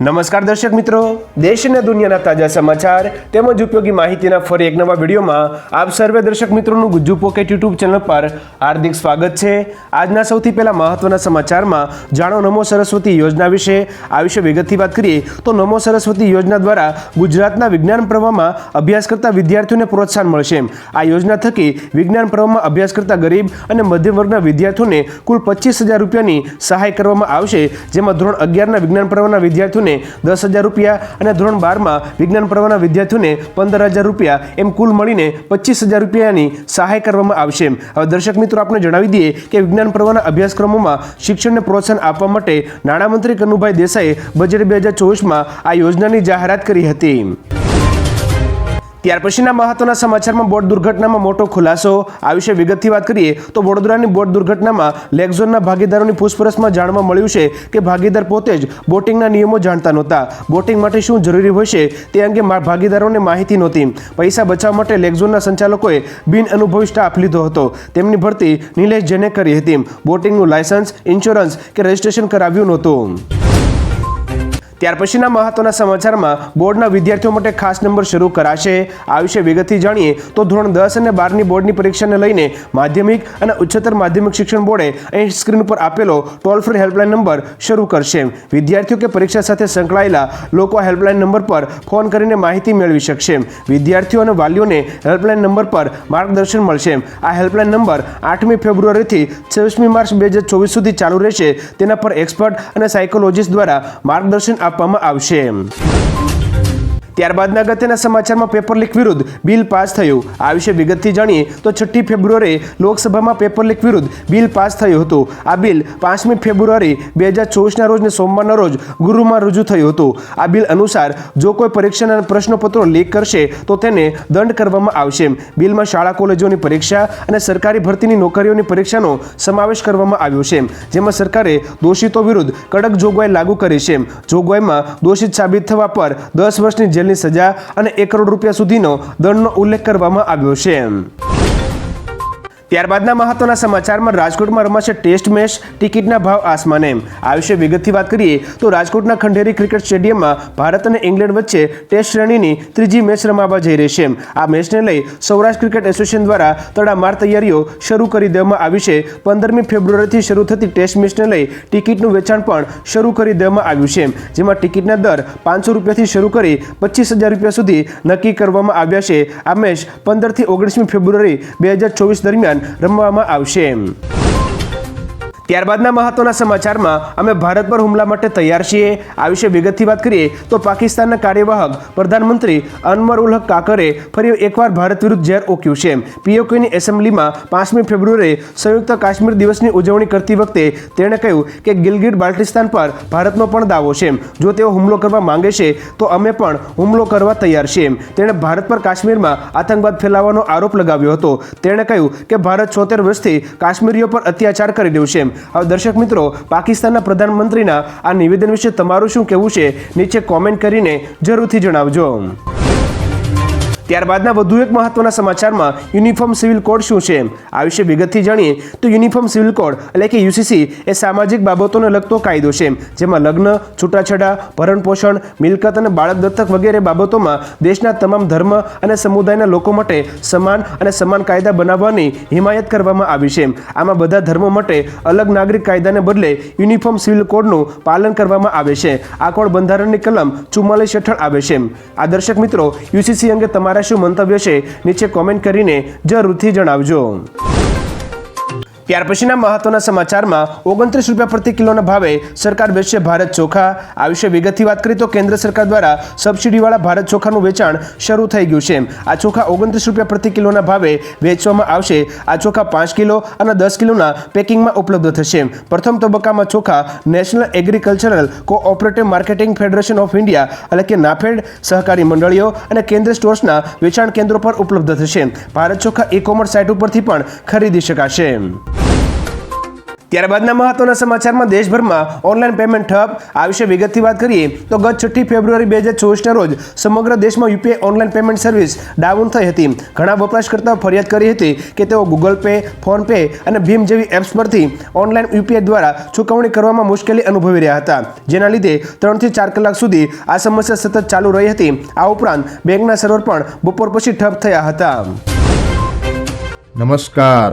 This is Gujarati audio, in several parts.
નમસ્કાર દર્શક મિત્રો. દેશ અને દુનિયાના તાજા સમાચાર તેમજ ઉપયોગી માહિતીના ફરી એક નવા વિડીયોમાં આપ સર્વે દર્શક મિત્રોનું ગુજ્જુ પોકેટ યુટ્યુબ ચેનલ પર હાર્દિક સ્વાગત છે. આજના સૌથી પહેલા મહત્વના સમાચારમાં જાણો નમો સરસ્વતી યોજના વિશે. આ વિશે વિગતથી વાત કરીએ તો નમો સરસ્વતી યોજના દ્વારા ગુજરાતના વિજ્ઞાન પ્રવાહમાં અભ્યાસ કરતા વિદ્યાર્થીઓને પ્રોત્સાહન મળશે. આ યોજના થકી વિજ્ઞાન પ્રવાહમાં અભ્યાસ કરતા ગરીબ અને મધ્યમ વર્ગના વિદ્યાર્થીઓને કુલ પચીસ હજાર રૂપિયાની સહાય કરવામાં આવશે. જેમાં ધોરણ અગિયારના વિજ્ઞાન પ્રવાહના વિદ્યાર્થીઓને દસ હજાર રૂપિયા અને ધોરણ બારમાં વિજ્ઞાન પ્રવાહના વિદ્યાર્થીઓને પંદર હજાર રૂપિયા એમ કુલ મળીને પચીસ હજાર રૂપિયાની સહાય કરવામાં આવશે. હવે દર્શક મિત્રો આપણે જણાવી દઈએ કે વિજ્ઞાન પ્રવાહના અભ્યાસક્રમોમાં શિક્ષણને પ્રોત્સાહન આપવા માટે નાણામંત્રી કનુભાઈ દેસાઈએ બજેટ બે હજાર ચોવીસમાં આ યોજનાની જાહેરાત કરી હતી. ત્યાર પછીના મહત્વના સમાચારમાં બોટ દુર્ઘટનામાં મોટો ખુલાસો. આ વિશે વિગતથી વાત કરીએ તો વડોદરાની બોટ દુર્ઘટનામાં લેગઝોનના ભાગીદારોની પૂછપરછમાં જાણવા મળ્યું છે કે ભાગીદાર પોતે જ બોટિંગના નિયમો જાણતા નહોતા. બોટિંગ માટે શું જરૂરી હોય છે તે અંગે ભાગીદારોને માહિતી નહોતી. પૈસા બચાવવા માટે લેગઝોનના સંચાલકોએ બિન અનુભવી સ્ટાફ લીધો હતો. તેમની ભરતી નિલેશ જેને કરી હતી. બોટિંગનું લાયસન્સ, ઇન્સ્યોરન્સ કે રજિસ્ટ્રેશન કરાવ્યું નહોતું. ત્યાર પછીના મહત્વના સમાચારમાં બોર્ડના વિદ્યાર્થીઓ માટે ખાસ નંબર શરૂ કરાશે. આ વિશે વિગતથી જાણીએ તો ધોરણ દસ અને બારની બોર્ડની પરીક્ષાને લઈને માધ્યમિક અને ઉચ્ચતર માધ્યમિક શિક્ષણ બોર્ડે અહીં સ્ક્રીન ઉપર આપેલો ટોલ ફ્રી હેલ્પલાઇન નંબર શરૂ કરશે. વિદ્યાર્થીઓ કે પરીક્ષા સાથે સંકળાયેલા લોકો હેલ્પલાઇન નંબર પર ફોન કરીને માહિતી મેળવી શકશે. વિદ્યાર્થીઓ અને વાલીઓને હેલ્પલાઇન નંબર પર માર્ગદર્શન મળશે. આ હેલ્પલાઇન નંબર આઠમી ફેબ્રુઆરીથી છવ્વીસમી માર્ચ બે હજાર ચોવીસ સુધી ચાલુ રહેશે. તેના પર એક્સપર્ટ અને સાયકોલોજીસ્ટ દ્વારા માર્ગદર્શન આપવામાં આવશે. ત્યારબાદના અગત્યના સમાચારમાં પેપર લીક વિરુદ્ધ બિલ પાસ થયું. આ વિશે વિગતથી જાણીએ તો છઠ્ઠી ફેબ્રુઆરીએ લોકસભામાં પેપર લીક વિરુદ્ધ બિલ પાસ થયું હતું. આ બિલ પાંચમી ફેબ્રુઆરી બે હજાર ચોવીસના રોજને સોમવારના રોજ ગૃહમાં રજૂ થયું હતું. આ બિલ અનુસાર જો કોઈ પરીક્ષાના પ્રશ્નપત્રો લીક કરશે તો તેને દંડ કરવામાં આવશે. બિલમાં શાળા કોલેજોની પરીક્ષા અને સરકારી ભરતીની નોકરીઓની પરીક્ષાનો સમાવેશ કરવામાં આવ્યો છે. જેમાં સરકારે દોષિતો વિરુદ્ધ કડક જોગવાઈ લાગુ કરી છે. જોગવાઈમાં દોષિત સાબિત થવા પર દસ વર્ષની જેલની સજા અને એક કરોડ રૂપિયા સુધીનો દંડનો ઉલ્લેખ કરવામાં આવ્યો છે. ત્યારબાદના મહત્વના સમાચારમાં રાજકોટમાં રમાશે ટેસ્ટ મેચ, ટિકિટના ભાવ આસમાને. આ વિશે વિગતથી વાત કરીએ તો રાજકોટના ખંડેરી ક્રિકેટ સ્ટેડિયમમાં ભારત અને ઇંગ્લેન્ડ વચ્ચે ટેસ્ટ શ્રેણીની ત્રીજી મેચ રમાવા જઈ રહી છે. આ મેચને લઈ સૌરાષ્ટ્ર ક્રિકેટ એસોસિએશન દ્વારા તડામાર તૈયારીઓ શરૂ કરી દેવામાં આવી છે. પંદરમી ફેબ્રુઆરીથી શરૂ થતી ટેસ્ટ મેચને લઈ ટિકિટનું વેચાણ પણ શરૂ કરી દેવામાં આવ્યું છે. જેમાં ટિકિટના દર પાંચસો રૂપિયાથી શરૂ કરી પચીસ હજાર રૂપિયા સુધી નક્કી કરવામાં આવ્યા છે. આ મેચ પંદરથી ઓગણીસમી ફેબ્રુઆરી બે હજાર ચોવીસ દરમિયાન રમવામાં આવશે. ત્યારબાદના મહત્વના સમાચારમાં અમે ભારત પર હુમલા માટે તૈયાર છીએ. આ વિશે વિગતથી વાત કરીએ તો પાકિસ્તાનના કાર્યવાહક પ્રધાનમંત્રી અનવર ઉલ કાકરે ફરી એકવાર ભારત વિરુદ્ધ ઝેર ઓક્યું છે. પીઓકેની એસેમ્બલીમાં પાંચમી ફેબ્રુઆરીએ સંયુક્ત કાશ્મીર દિવસની ઉજવણી કરતી વખતે તેણે કહ્યું કે ગિલગિટ બાલ્ટિસ્તાન પર ભારતનો પણ દાવો છે. જો તેઓ હુમલો કરવા માંગે છે, તો અમે પણ હુમલો કરવા તૈયાર છીએ. તેણે ભારત પર કાશ્મીરમાં આતંકવાદ ફેલાવવાનો આરોપ લગાવ્યો હતો. તેણે કહ્યું કે ભારત છોતેર વર્ષથી કાશ્મીરીઓ પર અત્યાચાર કરી રહ્યું છે. હવે દર્શક મિત્રો, પાકિસ્તાનના પ્રધાનમંત્રીના આ નિવેદન વિશે તમારું શું કહેવું છે, નીચે કોમેન્ટ કરીને જરૂરથી જણાવજો. ત્યારબાદના વધુ એક મહત્વના સમાચારમાં યુનિફોર્મ સિવિલ કોડ શું છે? આ વિશે વિગતથી જાણીએ તો યુનિફોર્મ સિવિલ કોડ એટલે કે યુસીસી એ સામાજિક બાબતોને લગતો કાયદો છે, જેમાં લગ્ન, છૂટાછેડા ભરણ પોષણ મિલકત અને બાળક દત્તક વગેરે બાબતોમાં દેશના તમામ ધર્મ અને સમુદાયના લોકો માટે સમાન અને સમાન કાયદા બનાવવાની હિમાયત કરવામાં આવી છે. આમાં બધા ધર્મો માટે અલગ નાગરિક કાયદાને બદલે યુનિફોર્મ સિવિલ કોડનું પાલન કરવામાં આવે છે. આ કોડ બંધારણની કલમ ચુમ્માલીસ હેઠળ આવે છે. આ દર્શક મિત્રો, યુસીસી અંગે તમારા શું મંતવ્ય છે નીચે કોમેન્ટ કરીને જરૂરથી જણાવજો. ત્યાર પછીના મહત્વના સમાચારમાં ઓગણત્રીસ રૂપિયા પ્રતિ કિલોના ભાવે સરકાર વેચશે ભારત ચોખા. આ વિશે વિગતથી વાત કરીએ તો કેન્દ્ર સરકાર દ્વારા સબસિડીવાળા ભારત ચોખાનું વેચાણ શરૂ થઈ ગયું છે. આ ચોખા ઓગણત્રીસ રૂપિયા પ્રતિ કિલોના ભાવે વેચવામાં આવશે. આ ચોખા પાંચ કિલો અને દસ કિલોના પેકિંગમાં ઉપલબ્ધ થશે. પ્રથમ તબક્કામાં ચોખા national agricultural cooperative marketing federation of India એટલે કે નાફેડ સહકારી મંડળીઓ અને કેન્દ્ર સ્ટોર્સના વેચાણ કેન્દ્રો પર ઉપલબ્ધ થશે. ભારત ચોખા ઈ કોમર્સ સાઇટ ઉપરથી પણ ખરીદી શકાશે. ત્યારબાદના મહત્વના સમાચારમાં દેશભરમાં ઓનલાઈન પેમેન્ટ ઠપ, આ વિશે વિગતથી વાત કરીએ તો ગત છઠ્ઠી ફેબ્રુઆરી બે હજાર ચોવીસના રોજ સમગ્ર દેશમાં UPI online payment service down થઈ હતી. ઘણા વપરાશકર્તાઓ ફરિયાદ કરી હતી કે તેઓ ગૂગલ પે ફોનપે અને ભીમ જેવી એપ્સ પરથી ઓનલાઈન યુપીઆઈ દ્વારા ચૂકવણી કરવામાં મુશ્કેલી અનુભવી રહ્યા હતા. જેના લીધે ત્રણથી ચાર કલાક સુધી આ સમસ્યા સતત ચાલુ રહી હતી. આ ઉપરાંત બેંકના સર્વર પણ બપોર પછી ઠપ થયા હતા. નમસ્કાર.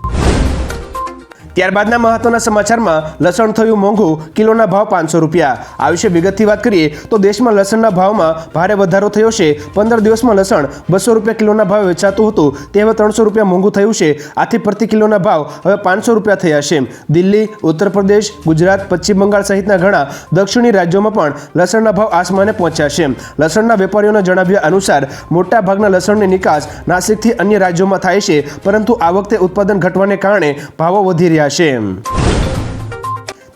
ત્યારબાદના મહત્વના સમાચારમાં લસણ થયું મોંઘું, કિલોના ભાવ પાંચસો રૂપિયા. આ વિશે વિગતથી વાત કરીએ તો દેશમાં લસણના ભાવમાં ભારે વધારો થયો છે. પંદર દિવસમાં લસણ બસો રૂપિયા કિલોના ભાવે વેચાતું હતું. તે હવે ત્રણસો રૂપિયા મોંઘું થયું છે. આથી પ્રતિ કિલોના ભાવ હવે પાંચસો રૂપિયા થયા છે. દિલ્હી ઉત્તર પ્રદેશ ગુજરાત, પશ્ચિમ બંગાળ સહિતના ઘણા દક્ષિણી રાજ્યોમાં પણ લસણના ભાવ આસમાને પહોંચ્યા છે. લસણના વેપારીઓના જણાવ્યા અનુસાર મોટા ભાગના લસણની નિકાસ નાસિકથી અન્ય રાજ્યોમાં થાય છે, પરંતુ આ વખતે ઉત્પાદન ઘટવાને કારણે ભાવો વધી રહ્યા છે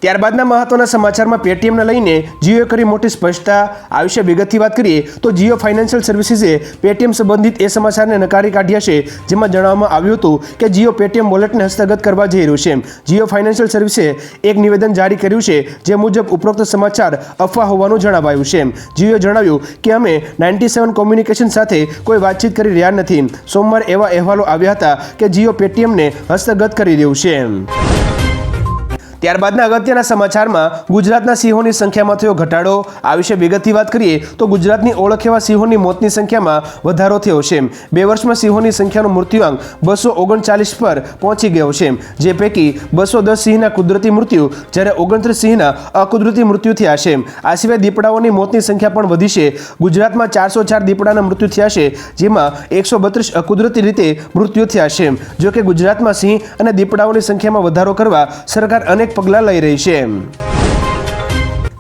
ત્યારબાદના મહત્વના સમાચારમાં પેટીએમને લઈને જીઓએ કરી મોટી સ્પષ્ટતા, આ વિશે વિગતથી વાત કરીએ, તો જીઓ ફાઇનાન્શિયલ સર્વિસીસે પેટીએમ સંબંધિત એ સમાચારને નકારી કાઢ્યા છે, જેમાં જણાવવામાં આવ્યું હતું કે જીઓ પેટીએમ વોલેટને હસ્તગત કરવા જઈ રહ્યું છે. જીઓ ફાઇનાન્શિયલ સર્વિસે એક નિવેદન જારી કર્યું છે, જે મુજબ ઉપરોક્ત સમાચાર અફવા હોવાનું જણાવાયું છે. જીઓએ જણાવ્યું કે અમે નાઇન્ટી સેવન કોમ્યુનિકેશન સાથે કોઈ વાતચીત કરી રહ્યા નથી. સોમવારે એવા અહેવાલો આવ્યા હતા કે જીઓ પેટીએમને હસ્તગત કરી રહ્યું છે. ત્યારબાદના અગત્યના સમાચારમાં ગુજરાતના સિંહોની સંખ્યામાં થયો ઘટાડો. આ વિશે વિગતથી વાત કરીએ તો ગુજરાતની ઓળખ એવા સિંહોની મોતની સંખ્યામાં વધારો થયો છે બે વર્ષમાં સિંહોની સંખ્યાનો મૃત્યુઆંક બસો ઓગણચાલીસ પર પહોંચી ગયો છે જે પૈકી બસો દસ સિંહના કુદરતી મૃત્યુ જ્યારે ઓગણત્રીસ સિંહના અકુદરતી મૃત્યુ થયા છે આ સિવાય દીપડાઓની મોતની સંખ્યા પણ વધી છે. ગુજરાતમાં ચારસો ચાર દીપડાના મૃત્યુ થયા છે, જેમાં એકસો બત્રીસ અકુદરતી રીતે મૃત્યુ થયા છે જોકે ગુજરાતમાં સિંહ અને દીપડાઓની સંખ્યામાં વધારો કરવા સરકાર અનેક પગલાં લઈ રહી છે.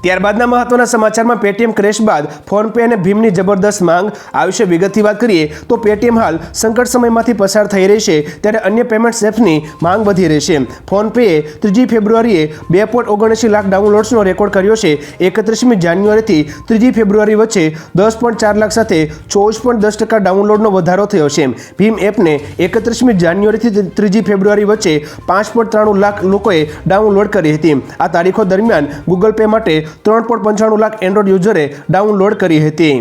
ત્યારબાદના મહત્વના સમાચારમાં પેટીએમ ક્રેશ બાદ ફોનપે અને ભીમની જબરદસ્ત માંગ. આ વિશે વિગતથી વાત કરીએ તો પેટીએમ હાલ સંકટ સમયમાંથી પસાર થઈ રહી છે, ત્યારે અન્ય પેમેન્ટ એપ્સની માંગ વધી રહી છે. ફોનપેએ ત્રીજી ફેબ્રુઆરીએ બે પોઈન્ટ ઓગણસી લાખ ડાઉનલોડ્સનો રેકોર્ડ કર્યો છે. એકત્રીસમી જાન્યુઆરીથી ત્રીજી ફેબ્રુઆરી વચ્ચે દસ પોઈન્ટ ચાર લાખ સાથે ચોવીસ પોઈન્ટ દસ ટકા ડાઉનલોડનો વધારો થયો છે. ભીમ એપને એકત્રીસમી જાન્યુઆરીથી ત્રીજી ફેબ્રુઆરી વચ્ચે પાંચ પોઈન્ટ ત્રાણું લાખ લોકોએ ડાઉનલોડ કરી હતી. આ તારીખો દરમિયાન ગૂગલ પે માટે ત્રણ પોઈન્ટ પંચાણું લાખ એન્ડ્રોઇડ યુઝરે ડાઉનલોડ કરી હતી.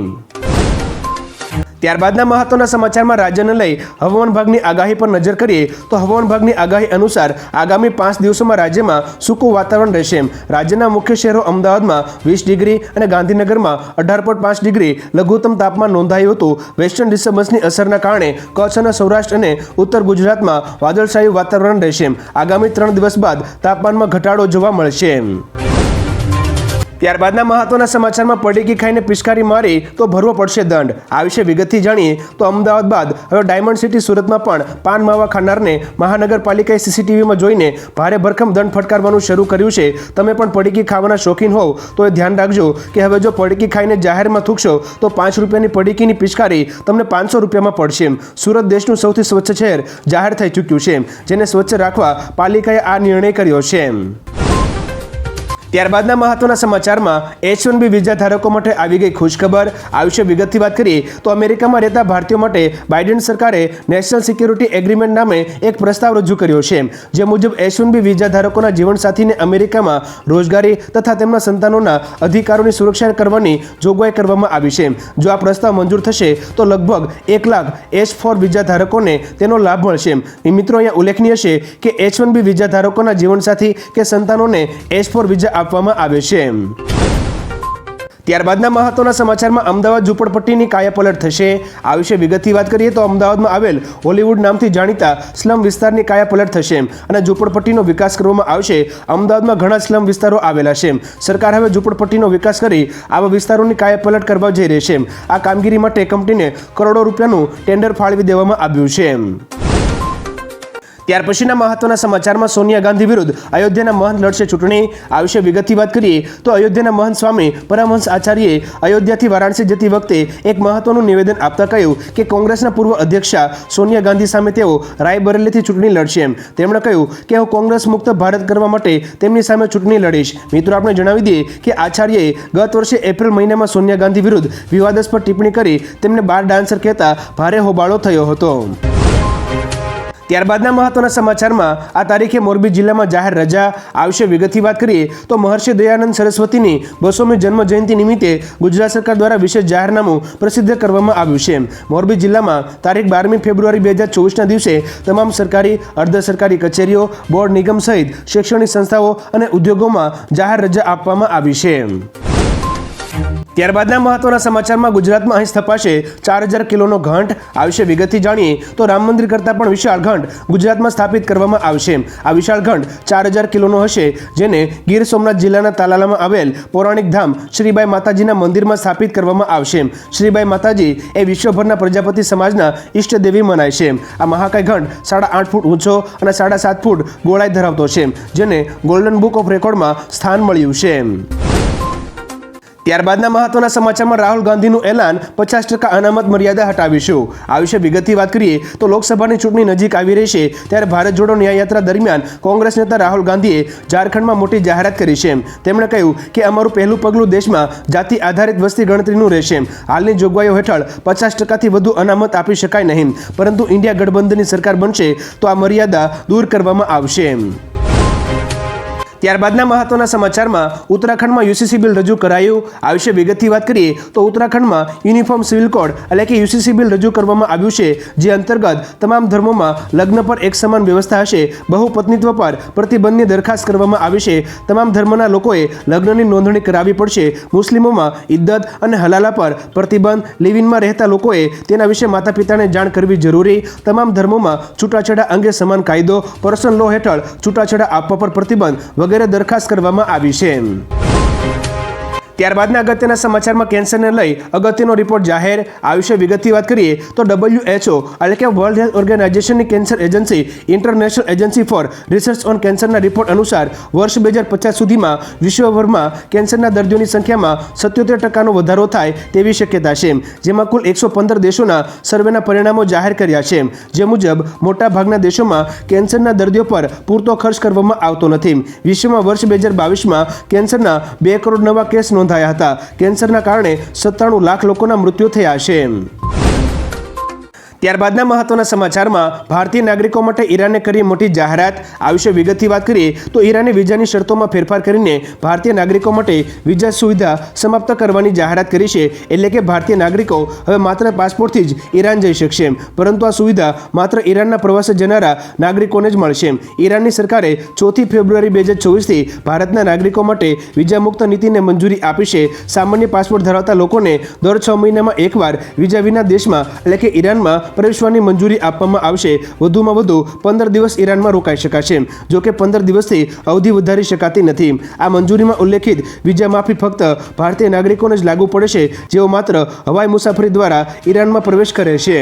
ત્યારબાદના મહત્વના સમાચારમાં રાજ્યને લઈ હવામાન વિભાગની આગાહી પર નજર કરીએ તો હવામાન વિભાગની આગાહી અનુસાર આગામી પાંચ દિવસોમાં રાજ્યમાં સૂકું વાતાવરણ રહેશે. રાજ્યના મુખ્ય શહેરો અમદાવાદમાં વીસ ડિગ્રી અને ગાંધીનગરમાં અઢાર પોઈન્ટ પાંચ ડિગ્રી લઘુત્તમ તાપમાન નોંધાયું હતું. વેસ્ટર્ન ડિસ્ટર્બન્સની અસરના કારણે કચ્છ અને સૌરાષ્ટ્ર અને ઉત્તર ગુજરાતમાં વાદળછાયું વાતાવરણ રહેશે. આગામી ત્રણ દિવસ બાદ તાપમાનમાં ઘટાડો જોવા મળશે. ત્યારબાદના મહત્વના સમાચારમાં પડીકી ખાઈને પિચકારી મારી તો ભરવો પડશે દંડ. આ વિશે વિગતથી જાણીએ તો અમદાવાદ બાદ હવે ડાયમંડ સિટી સુરતમાં પણ પાન માવા ખાનારને મહાનગરપાલિકાએ સીસીટીવીમાં જોઈને ભારે ભરખમ દંડ ફટકારવાનું શરૂ કર્યું છે. તમે પણ પડીકી ખાવાના શોખીન હોવ તો એ ધ્યાન રાખજો કે હવે જો પડીકી ખાઈને જાહેરમાં થૂકશો તો પાંચ રૂપિયાની પડીકીની પિચકારી તમને પાંચસો રૂપિયામાં પડશે સુરત દેશનું સૌથી સ્વચ્છ શહેર જાહેર થઈ ચૂક્યું છે જેને સ્વચ્છ રાખવા પાલિકાએ આ નિર્ણય કર્યો છે ત્યારબાદના મહત્વના સમાચારમાં એચ વન બી વિઝા ધારકો માટે આવી ગઈ ખુશખબર. આ વિશે વિગતથી વાત કરીએ તો અમેરિકામાં રહેતા ભારતીયો માટે બાઇડેન સરકારે નેશનલ સિક્યુરિટી એગ્રીમેન્ટ નામે એક પ્રસ્તાવ રજૂ કર્યો છે, જે મુજબ એચ વન બી વિઝા ધારકોના જીવનસાથીને અમેરિકામાં રોજગારી તથા તેમના સંતાનોના અધિકારોની સુરક્ષા કરવાની જોગવાઈ કરવામાં આવી છે. જો આ પ્રસ્તાવ મંજૂર થશે, તો લગભગ એક લાખ એચ ફોર વિઝા ધારકોને તેનો લાભ મળશે. મિત્રો, અહીંયા ઉલ્લેખનીય છે કે એચ વન બી વિઝા ધારકોના જીવનસાથી કે સંતાનોને એચ ફોર વિઝા આપવામાં આવે છે. ત્યારબાદના મહત્વના સમાચારમાં અમદાવાદ ઝૂંપડપટ્ટીની કાયાપલટ થશે. આ વિશે વિગતથી વાત કરીએ તો અમદાવાદમાં આવેલ હોલીવુડ નામથી જાણીતા સ્લમ વિસ્તારની કાયાપલટ થશે અને ઝૂંપડપટ્ટીનો વિકાસ કરવામાં આવશે. અમદાવાદમાં ઘણા સ્લમ વિસ્તારો આવેલા છે. સરકાર હવે ઝૂંપડપટ્ટીનો વિકાસ કરી આવા વિસ્તારોની કાયાપલટ કરવા જઈ રહી છે. આ કામગીરી માટે કંપનીને કરોડો રૂપિયાનું ટેન્ડર ફાળવી દેવામાં આવ્યું છે. ત્યાર પછીના મહત્વના સમાચારમાં સોનિયા ગાંધી વિરુદ્ધ અયોધ્યાના મહંત લડશે ચૂંટણી આ વિશે વિગતથી વાત કરીએ તો અયોધ્યાના મહંત સ્વામી પરમહંસ આચાર્યે અયોધ્યાથી વારાણસી જતી વખતે એક મહત્વનું નિવેદન આપતા કહ્યું કે કોંગ્રેસના પૂર્વ અધ્યક્ષા સોનિયા ગાંધી સામે તેઓ રાયબરેલીથી ચૂંટણી લડશે એમ. તેમણે કહ્યું કે હું કોંગ્રેસ મુક્ત ભારત કરવા માટે તેમની સામે ચૂંટણી લડીશ. મિત્રો, આપણે જણાવી દઈએ કે આચાર્યએ ગત વર્ષે એપ્રિલ મહિનામાં સોનિયા ગાંધી વિરુદ્ધ વિવાદાસ્પદ ટિપ્પણી કરી તેમને બાર ડાન્સર કહેતા ભારે હોબાળો થયો હતો. ત્યારબાદના મહત્વના સમાચારમાં આ તારીખે મોરબી જિલ્લામાં જાહેર રજા આ વિશે વિગતથી વાત કરીએ તો મહર્ષિ દયાનંદ સરસ્વતીની બસોમી જન્મ જયંતિ નિમિત્તે ગુજરાત સરકાર દ્વારા વિશેષ જાહેરનામું પ્રસિદ્ધ કરવામાં આવ્યું છે. મોરબી જિલ્લામાં તારીખ બારમી ફેબ્રુઆરી બે હજાર ચોવીસના દિવસે તમામ સરકારી, અર્ધ સરકારી કચેરીઓ, બોર્ડ, નિગમ સહિત શૈક્ષણિક સંસ્થાઓ અને ઉદ્યોગોમાં જાહેર રજા આપવામાં આવી છે. ત્યારબાદના મહત્વના સમાચારમાં ગુજરાતમાં અહીં સ્થપાશે ચાર હજાર કિલોનો ઘંટ. આ વિશે વિગતથી જાણીએ તો રામ મંદિર કરતાં પણ વિશાળ ઘંટ ગુજરાતમાં સ્થાપિત કરવામાં આવશે. આ વિશાળ ઘંટ ચાર હજાર કિલોનો હશે, જેને ગીર સોમનાથ જિલ્લાના તાલાલામાં આવેલ પૌરાણિક ધામ શ્રીબાઈ માતાજીના મંદિરમાં સ્થાપિત કરવામાં આવશે. શ્રીબાઈ માતાજી એ વિશ્વભરના પ્રજાપતિ સમાજના ઈષ્ટદેવી મનાય છે. આ મહાકાય ઘંટ સાડા આઠ ફૂટ ઊંચો અને સાડા સાત ફૂટ ગોળાઈ ધરાવતો છે, જેને ગોલ્ડન બુક ઓફ રેકોર્ડમાં સ્થાન મળ્યું છે. ત્યારબાદના મહત્વના સમાચારમાં રાહુલ ગાંધીનું એલાન પચાસ ટકા અનામત મર્યાદા હટાવીશું. આ વિશે વિગતથી વાત કરીએ તો લોકસભાની ચૂંટણી નજીક આવી રહી છે ત્યારે ભારત જોડો ન્યાય યાત્રા દરમિયાન કોંગ્રેસ નેતા રાહુલ ગાંધીએ ઝારખંડમાં મોટી જાહેરાત કરી છે. તેમણે કહ્યું કે અમારું પહેલું પગલું દેશમાં જાતિ આધારિત વસ્તી ગણતરીનું રહેશે. હાલની જોગવાઈઓ હેઠળ પચાસ ટકાથી વધુ અનામત આપી શકાય નહીં. પરંતુ ઇન્ડિયા ગઠબંધનની સરકાર બનશે તો આ મર્યાદા દૂર કરવામાં આવશે. ત્યારબાદના મહત્વના સમાચારમાં ઉત્તરાખંડમાં યુસીસી બિલ રજૂ કરાયું. આ વિશે વિગતથી વાત કરીએ તો ઉત્તરાખંડમાં યુનિફોર્મ સિવિલ કોડ એટલે કે યુસીસી બિલ રજૂ કરવામાં આવ્યું છે, જે અંતર્ગત તમામ ધર્મોમાં લગ્ન પર એક સમાન વ્યવસ્થા હશે. બહુપત્નીત્વ પર પ્રતિબંધની દરખાસ્ત કરવામાં આવી છે. તમામ ધર્મના લોકોએ લગ્નની નોંધણી કરાવવી પડશે. મુસ્લિમોમાં ઇદ્દત અને હલાલા પર પ્રતિબંધ લિવિનમાં રહેતા લોકોએ તેના વિશે માતા પિતાને જાણ કરવી જરૂરી. તમામ ધર્મોમાં છૂટાછેડા અંગે સમાન કાયદો, પર્સનલ લો હેઠળ છૂટાછેડા આપવા પર પ્રતિબંધ વગેરે દરખાસ્ત કરવામાં આવી છે. ત્યારબાદના અગત્યના સમાચારમાં કેન્સરને લઈ અગત્યનો રિપોર્ટ જાહેર. આ વિશે વિગતની વાત કરીએ તો ડબલ્યુએચઓ એટલે કે world health ઓર્ગેનાઇઝેશનની cancer agency international agency for research on કેન્સરના રિપોર્ટ અનુસાર વર્ષ બે હજાર પચાસ સુધીમાં વિશ્વભરમાં કેન્સરના દર્દીઓની સંખ્યામાં સત્યોતેર ટકાનો વધારો થાય તેવી શક્યતા છે, જેમાં કુલ એકસો પંદર દેશોના સર્વેના પરિણામો જાહેર કર્યા છે. જે મુજબ, મોટાભાગના દેશોમાં કેન્સરના દર્દીઓ પર પૂરતો ખર્ચ કરવામાં આવતો નથી. વિશ્વમાં વર્ષ બે હજાર બાવીસમાં કેન્સરના બે કરોડ નવા કેસ નોંધાયા હતા. કેન્સરના કારણે સત્તાણું લાખ લોકોના મૃત્યુ થયા છે. ત્યારબાદના મહત્વના સમાચારમાં ભારતીય નાગરિકો માટે ઈરાને કરી મોટી જાહેરાત. આ વિશે વિગતથી વાત કરીએ તો ઈરાને વિઝાની શરતોમાં ફેરફાર કરીને ભારતીય નાગરિકો માટે વિઝા સુવિધા સમાપ્ત કરવાની જાહેરાત કરી છે. એટલે કે ભારતીય નાગરિકો હવે માત્ર પાસપોર્ટથી જ ઈરાન જઈ શકશે પરંતુ આ સુવિધા માત્ર ઈરાનના પ્રવાસે જનારા નાગરિકોને જ મળશે ઈરાનની સરકારે ચોથી ફેબ્રુઆરી બે હજાર ચોવીસથી ભારતના નાગરિકો માટે વિઝા મુક્ત નીતિને મંજૂરી આપી છે. સામાન્ય પાસપોર્ટ ધરાવતા લોકોને દર છ મહિનામાં એકવાર વિઝા વિના દેશમાં, એટલે કે ઈરાનમાં પ્રવેશવાની મંજૂરી આપવામાં આવશે. વધુમાં વધુ પંદર દિવસ ઈરાનમાં રોકાઈ શકાશે. જો કે પંદર દિવસથી અવધિ વધારી શકાતી નથી. આ મંજૂરીમાં ઉલ્લેખિત વિઝા માફી ફક્ત ભારતીય નાગરિકોને જ લાગુ પડે છે જેઓ માત્ર હવાઈ મુસાફરી દ્વારા ઈરાનમાં પ્રવેશ કરે છે.